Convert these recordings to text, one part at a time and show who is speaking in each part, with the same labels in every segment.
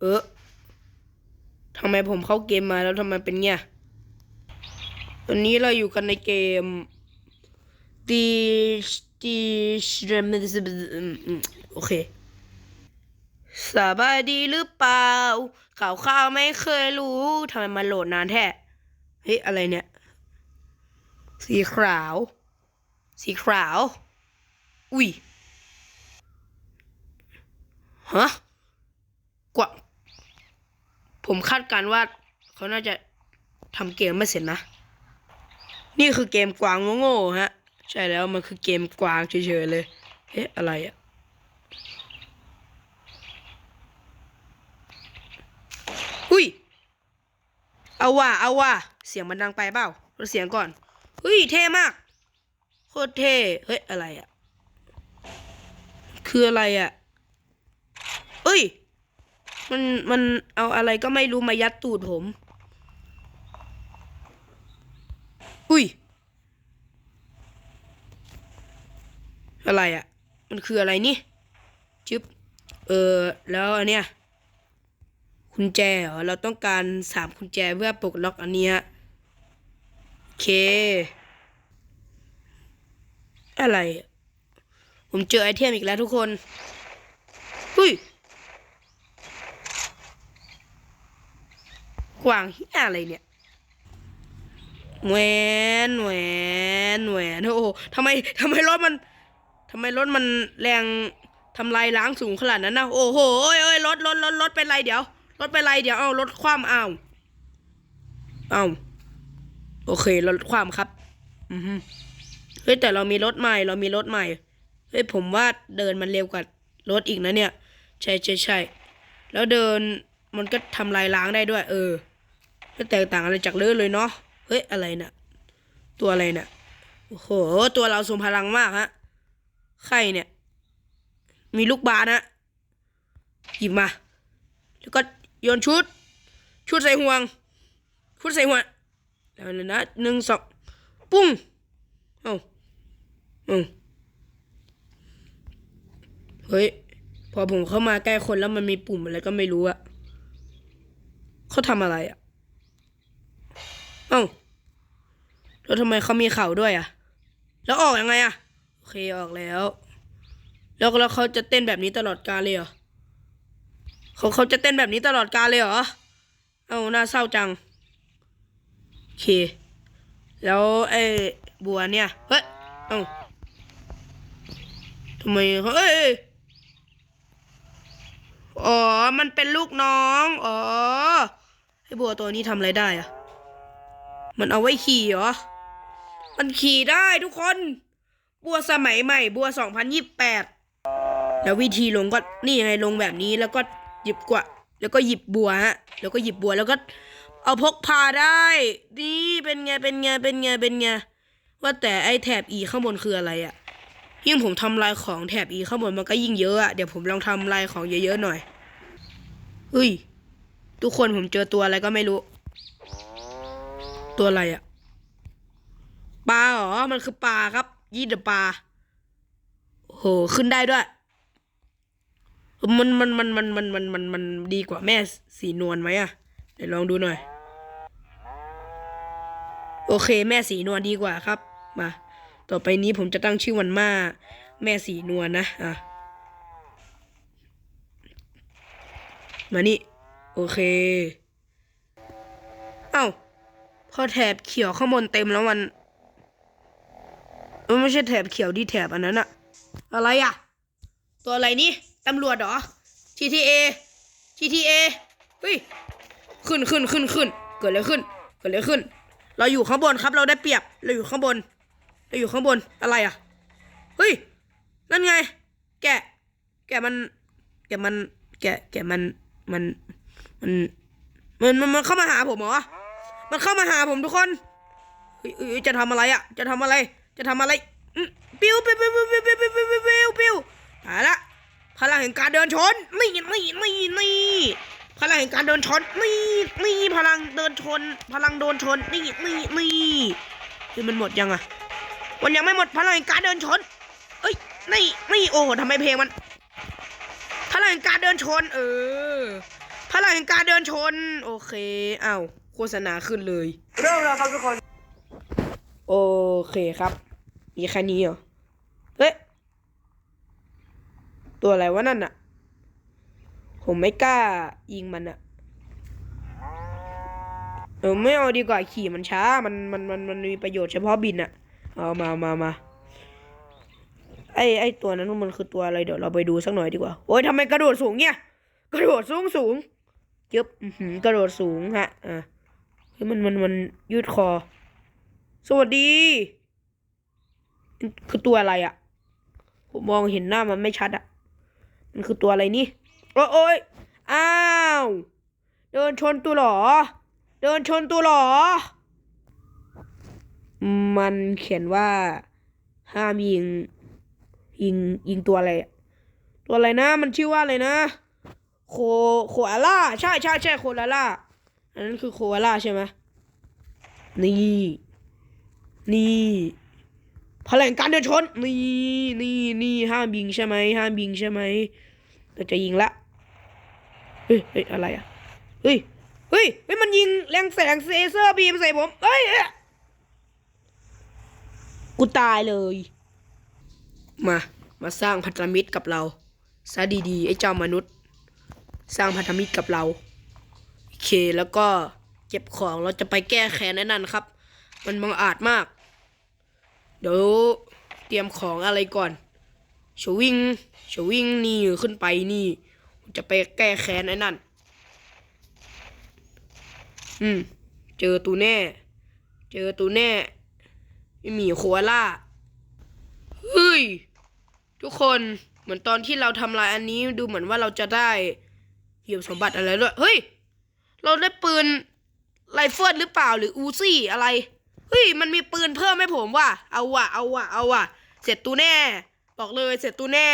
Speaker 1: เออทำไมผมเข้าเกมมาแล้วทำไมเป็นเงี้ยตอนนี้เราอยู่กันในเกมดีดีโอเคสบายดีหรือเปล่าข่าวข้าวไม่เคยรู้ทำไมมันโหลดนานแท้เฮ้ยอะไรเนี่ย สีขาว สีขาว อุ้ยฮะกว่า ผมคาดการณ์ว่าเขาน่าจะทำเกมไม่เสร็จนะ นี่คือเกมกวางโง่ๆฮะ ใช่แล้วมันคือเกมกวางเฉยๆเลย เฮ้ยอะไรอะอุ้ย เอาว่ะเอาว่ะเสียงมันดังไปเปล่าลดเสียงก่อนเฮ้ยเท่มาก โคตรเท่ เฮ้ยอะไรอะคืออะไรอะเอ้ย มันมันเอาอะไรก็ไม่รู้มายัดตูดผม อุ้ย อะไรอะ่ะ มันคืออะไรนี่จึ๊บ เออ แล้วอันเนี้ยกุญแจเหรอ เราต้องการสามกุญแจเพื่อปลดล็อกอันเนี้ยโอเค อะไร ผมเจอไอเทมอีกแล้วทุกคนหุ้ย กวางเฮียอะไรเนี่ยแหวนแหวนแหวนโอ้ทำไมทำไมรถมันทำไมรถมันแรงทำลายล้างสูงขนาดนั้นนะโอ้โหเอ้ยเอ้ยรถรถรถรถเป็นไรเดี๋ยวรถเป็นไรเดี๋ยวเอารถคว่ำเอาเอาโอเครถคว่ำครับ อือฮึเฮ้ยแต่เรามีรถใหม่เรามีรถใหม่เฮ้ยผมว่าเดินมันเร็วกว่ารถอีกนะเนี่ย ใช่ใช่ใช่แล้วเดินมันก็ทำลายล้างได้ด้วย เออ ไม่แตกต่างอะไรจากเลือเลยเนาะเฮ้ยอะไรนะ่ะตัวอะไรนะ่ะโอ้โห ตัวเราทรงพลังมากฮะใครเนี่ย มีลูกบาสนะหยิบมา แล้วก็โยนชุด ชุดใส่ห่วง ชุดใส่ห่วงแล้วนะนะหนึ่งสองปุ้งเอ้าเอ้าเฮ้ย พอผมเข้ามาใกล้คนแล้วมันมีปุ่มอะไรก็ไม่รู้อะเขาทำอะไรอะ เอ้าแล้วทำไมเขามีเข่าด้วยอะแล้วออกยังไงอะโอเคออกแล้ว แล้วแล้วเขาจะเต้นแบบนี้ตลอดกาลเลยเหรอเขาเขาจะเต้นแบบนี้ตลอดกาลเลยเหรอเอ้าน่าเศร้าจังโอเค แล้วไอ้บัวเนี่ยเฮ้ยเอ้าทำไมเขาเอ้ยอ๋อ มันเป็นลูกน้อง อ๋อไอ้บัวตัวนี้ทำอะไรได้อะ มันเอาไว้ขี่เหรอ มันขี่ได้ทุกคน บัวสมัยใหม่ บัวสองพันยี่แปดแล้ววิธีลงก็นี่ไงลงแบบนี้แล้วก็หยิบกว่า แล้วก็หยิบบัวฮะ แล้วก็หยิบบัวแล้วก็ เอาพกพาได้ นี่เป็นไงเป็นไงเป็นไงเป็นไงว่าแต่ไอ้แถบ E ข้างบนคืออะไรอะยิ่งผมทำลายของแถบ E ข้างบนมันก็ยิ่งเยอะอะเดี๋ยวผมลองทำลายของเยอะๆหน่อยเฮ้ย ทุกคนผมเจอตัวอะไรก็ไม่รู้ ตัวอะไรอะปลาเหรอ มันคือปลาครับ ยี่เดปลาโห ขึ้นได้ด้วย มันมันมันมันมันมันมันมันดีกว่าแม่สีนวลไหมอะเดี๋ยวลองดูหน่อย โอเค แม่สีนวลดีกว่าครับ มา ต่อไปนี้ผมจะตั้งชื่อวันมาแม่สีนวลนะ อะ มานี่ โอเค เอ้า พอแถบเขียวข้างบนเต็มแล้วมันเออไม่ใช่แถบเขียวที่แถบอันนั้นอะอะไรอะตัวอะไรนี่ตำรวจเหรอ GTA GTA เฮ้ยขึ้นขึ้นขึ้นขึ้นเกิดอะไรขึ้น เกิดอะไรขึ้น เราอยู่ข้างบนครับ เราได้เปรียบ เราอยู่ข้างบน เราอยู่ข้างบน อะไรอะเฮ้ย นั่นไง แกะ แกะมัน แกะมัน แกะ แกะมัน มัน มัน มัน มันมันเข้ามาหาผมเหรอ มันเข้ามาหาผมทุกคนจะทำอะไรอะจะทำอะไร จะทำอะไรปิ้วปิ้วปิ้วปิ้วปิ้วปิ้วปิ้วปิ้วปิ้วปิ้วตายละพลังแห่งการเดินชนนี่นี่นี่นี่พลังแห่งการเดินชนนี่นี่พลังเดินชน พลังโดนชนนี่นี่นี่คือมันหมดยังอะมันยังไม่หมดพลังแห่งการเดินชน เอ้ยนี่นี่โอ้โหทำไมเพลงมัน พลังแห่งการเดินชน เออพลังการเดินชน โอเค เอ้า ฆษณาขึ้นเลย
Speaker 2: เริ่มแล้วครับทุกคน
Speaker 1: โอเคครับ มีแค่นี้เหรอ เฮ้ย ตัวอะไรวะนั่นอะผมไม่กล้ายิงมันอะเออไม่เอาดีกว่าขี่มันช้า มันมันมันมันมีประโยชน์เฉพาะบินอะเอามามามาไอไอตัวนั้นมันคือตัวอะไรเดี๋ยวเราไปดูสักหน่อยดีกว่า โอ้ยทำไมกระโดดสูงเนี่ย กระโดดสูงสูงยึบอื้อหือกระโดดสูงฮะอะเฮ้ยมันมันมันยืดคอ สวัสดี คือตัวอะไรอะ่ะผมมองเห็นหน้ามันไม่ชัดอะ่ะมันคือตัวอะไรนี่ โอ้ยโอ้ยอ้าว เดินชนตัวหรอ เดินชนตัวหรอ มันเขียนว่า ห้ามยิง ยิงยิงตัวอะไรอะตัวอะไรนะ มันชื่อว่าอะไรนะ โคโคอาล่า ใช่ใช่ใช่โคอาล่า อันนั้นคือโคอาล่าใช่ไหมนี่ นี่พลังการเดินชน นี่นี่นี่ห้ามยิงใช่ไหมห้ามยิงใช่ไหมเราจะยิงละเฮ้ยเฮ้ยอะไรอะเฮ้ยเฮ้ยเฮ้ยมันยิงแรงแสงเซเซอร์บีมใส่ผมเฮ้ยกูตายเลย มา มาสร้างพันธมิตรกับเราซะดีๆไอ้เจ้ามนุษย์ สร้างพันธมิตรกับเรา เคแล้วก็เก็บของเราจะไปแก้แค้นนั่นันครับ มันบังอาจมาก เดี๋ยวเตรียมของอะไรก่อนชวิ่งชวิ่งนี่ขึ้นไปนี่ จะไปแก้แค้นไอ้นั่น อืม เจอตูแน่ เจอตูแน่ไอหมีโคอาล่าเฮ้ย ทุกคนเหมือนตอนที่เราทำลายอันนี้ดูเหมือนว่าเราจะได้เหยียบสมบัติอะไรด้วย เฮ้ย เราได้ปืนไรเฟิลหรือเปล่าหรืออูซี่อะไร เฮ้ย มันมีปืนเพิ่มให้ผมว่ะ เอาว่ะ เอาว่ะ เอาว่ะ เสร็จตูแน่ บอกเลยเสร็จตูแน่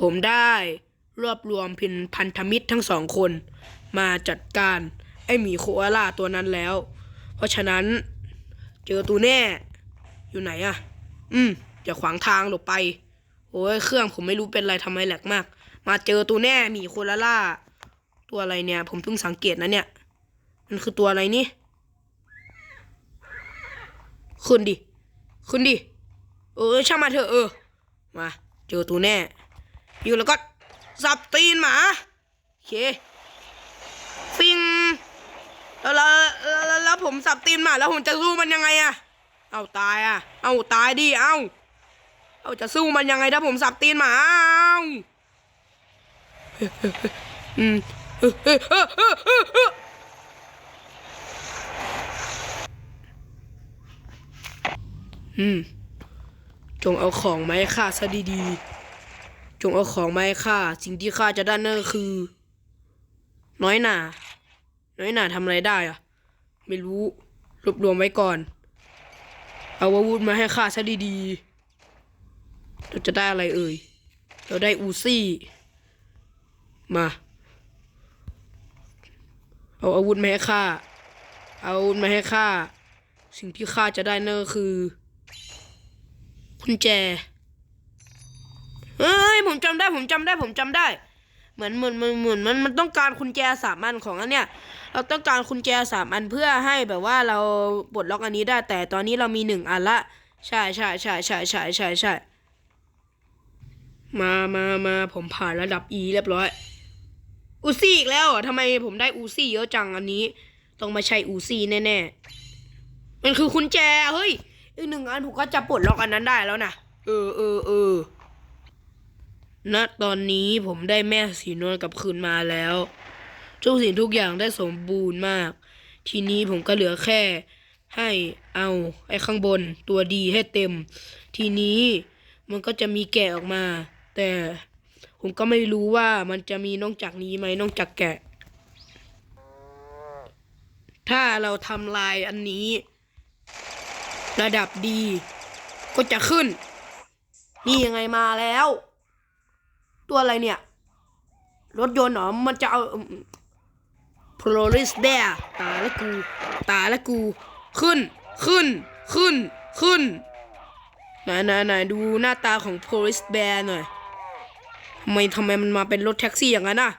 Speaker 1: ผมได้รวบรวมพินพันธมิตรทั้งสองคน มาจัดการไอหมีโคอาล่าตัวนั้นแล้ว เพราะฉะนั้น เจอตูแน่ อยู่ไหนอะอืมอย่าขวางทางหลบไป โอ้ยเครื่องผมไม่รู้เป็นไรทำไมแหลกมาก มาเจอตัวแน่หมีโคอาล่า ตัวอะไรเนี่ย ผมเพิ่งสังเกตนะเนี่ย มันคือตัวอะไรนี่ ขึ้นดิ ขึ้นดิ เออช่างมาเถอะเออ มา เจอตัวแน่ อยู่แล้วก็สับตีนหมาโอเคฟิงแล้วแล้วแล้วแล้วแล้วผมสับตีนหมาแล้วผมจะสู้มันยังไงอะเอาตายอะเอาตายดิเอาเอาจะสู้มันยังไงถ้าผมสับตีนหมาเอาอืม อืม จงเอาของมาให้ข้าซะดีๆ จงเอาของมาให้ข้า สิ่งที่ข้าจะได้นั่นก็คือ น้อยหนาน้อยหนาทำอะไรได้อะไม่รู้รวบรวมไว้ก่อน เอาอาวุธมาให้ข้าซะดีๆ เราจะได้อะไรเอ่ย เราได้อูซี่ มา เอาอาวุธมาให้ข้าเอาอาวุธมาให้ข้าสิ่งที่ข้าจะได้นั่นก็คือกุญแจเฮ้ยผมจำได้ผมจำได้ผมจำได้ เหมือนเหมือนเหมือนเหมือนมันมันต้องการกุญแจสามอันของอันเนี้ยเราต้องการกุญแจสามอันเพื่อให้แบบว่าเราปลดล็อกอันนี้ได้ แต่ตอนนี้เรามีหนึ่งอันละใช่ใช่ใช่ใช่ใช่ใช่ใช่มามามาผมผ่านระดับ E เรียบร้อย อูซี่อีกแล้วทำไมผมได้อูซี่เยอะจังอันนี้ ต้องมาใช้อูซี่แน่ๆ มันคือกุญแจ เฮ้ย อีกหนึ่งอันผมก็จะปลดล็อกอันนั้นได้แล้วนะ เออเออเออณตอนนี้ผมได้แม่สีนวลกลับคืนมาแล้ว ทุกสิ่งทุกอย่างได้สมบูรณ์มาก ทีนี้ผมก็เหลือแค่ ให้เอาไอ้ข้างบนตัวดีให้เต็ม ทีนี้มันก็จะมีแกะออกมา แต่ ผมก็ไม่รู้ว่ามันจะมีนอกจากนี้ไหมนอกจากแกะ ถ้าเราทำลายอันนี้ ระดับดี ก็จะขึ้น นี่ยังไงมาแล้ว ตัวอะไรเนี่ย รถยนต์เหรอ มันจะเอาโพล r ริสแบร์ตาแล้วกู ตาแล้วกู ขึ้น ขึ้น ขึ้น ขึ้น ไหนไหนไหนดูหน้าตาของโพลิสแบร์หน่อย ทำไมทำไมมันมาเป็นรถแท็กซี่อย่างนั้นน่ะ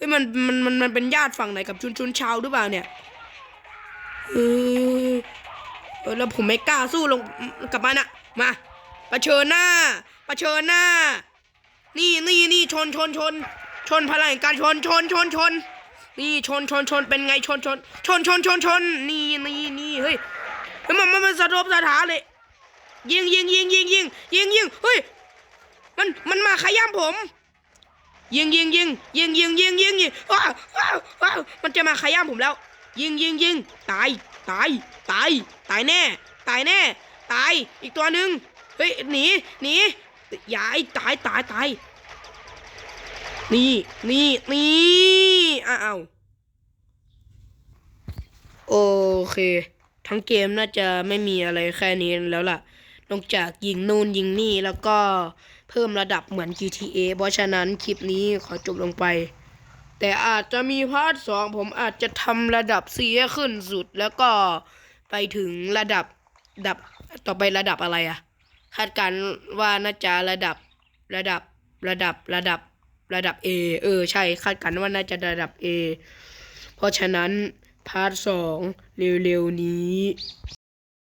Speaker 1: ฮ้ยมันมันมันมันเป็นญาติฝั่งไหนกับชุนชุนชาวหรือเปล่าเนี่ยเออเออแล้วผมไม่กล้าสู้ลงกับมันอะมาเผชิญหน้าเผชิญหน้า นี่นี่นี่ชนชนชน ชนพลังแห่งการชนชนชนชน นี่ชนชนชนเป็นไงชนชน ชนชนชนชน นี่นี่นี่เฮ้ยเฮ้ยมันมันมันสะทบสะท้านเลยยิงยิงยิงยิงยิงยิงยิงเฮ้ย มันมันมาขย้ำผม ยิงยิงยิงยิงยิงยิงยิงยิงอ้าวอ้าวอ้าวมันจะมาขย้ำผมแล้ว ยิงยิงยิงตายตายตายตายแน่ ตายแน่ ตายอีกตัวหนึ่งเฮ้ยหนีหนีอย่าไอ้ตายตายตายนี่นี่นี่อ้าวโอเค ทั้งเกมน่าจะไม่มีอะไรแค่นี้แล้วล่ะ นอกจากยิงนู่นยิงนี่แล้วก็ เพิ่มระดับเหมือน GTA เพราะฉะนั้นคลิปนี้ขอจบลงไป แต่อาจจะมีพาร์ทสองผมอาจจะทำระดับ C ให้ขึ้นสุดแล้วก็ไปถึงระดับดับต่อไประดับอะไรอะคาดการณ์ว่าน่าจะระดับระดับระดับระดับระดับ A เออใช่คาดการณ์ว่าน่าจะระดับ A เพราะฉะนั้นพาร์ทสองเร็วๆนี้